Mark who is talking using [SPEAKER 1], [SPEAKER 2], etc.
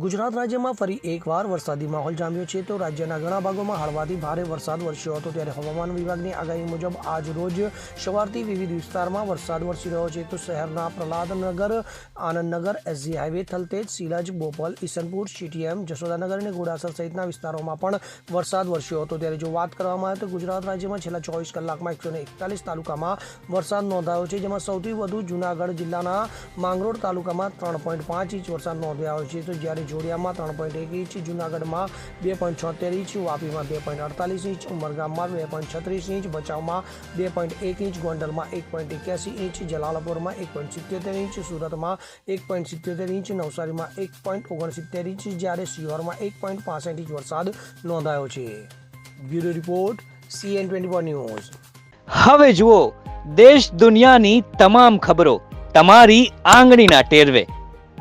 [SPEAKER 1] ગુજરાત રાજ્યમાં ફરી એકવાર વરસાદી માહોલ જામ્યો છે તો રાજ્યના ઘણા ભાગોમાં હળવાથી ભારે વરસાદ વરસ્યો હતો ત્યારે હવામાન વિભાગની આગાહી મુજબ આજ રોજ સવારથી વિવિધ વિસ્તારમાં વરસાદ વરસી રહ્યો છે તો શહેરના Prahladnagar, Anandnagar, SG highway, Thaltej, Silaj, Bopal, Isanpur CTM Jashodanagar અને ઘોડાસર સહિતના વિસ્તારોમાં પણ વરસાદ વરસ્યો હતો. ત્યારે જો વાત કરવામાં આવે તો ગુજરાત રાજ્યમાં છેલ્લા ચોવીસ કલાકમાં એકસો એકતાલીસ તાલુકામાં વરસાદ નોંધાયો છે, જેમાં સૌથી વધુ જૂનાગઢ જિલ્લાના માંગરોળ તાલુકામાં ત્રણ પોઈન્ટ પાંચ ઇંચ વરસાદ નોંધાયો છે. તો જ્યારે જોડિયામાં ત્રણ પોઈન્ટ એક ઇંચ, જૂનાગઢમાં બે પોઈન્ટ છોતેર ઇંચ, વાપીમાં બે પોઈન્ટ અડતાલીસ ઇંચ, ઉમરગામમાં બે પોઈન્ટ છત્રીસ ઇંચ, ભચાઉમાં બે પોઈન્ટ એક ઇંચ, ગોંડલમાં એક પોઈન્ટ એક્યાસી ઇંચ, જલાલપુરમાં એક પોઈન્ટ સિત્યોતેર ઇંચ, સુરતમાં એક પોઈન્ટ સિત્યોતેર ઇંચ, નવસારીમાં એક પોઈન્ટ ઓગણસિત્તેર ઇંચ, જ્યારે શિહોરમાં એક પોઈન્ટ પાસઠ ઇંચ વરસાદ નોંધાયો છે. Bureau report, CN twenty four news.
[SPEAKER 2] હવે જુઓ, દેશ દુનિયાની તમામ ખબરો તમારી આંગળીના ટેરવે.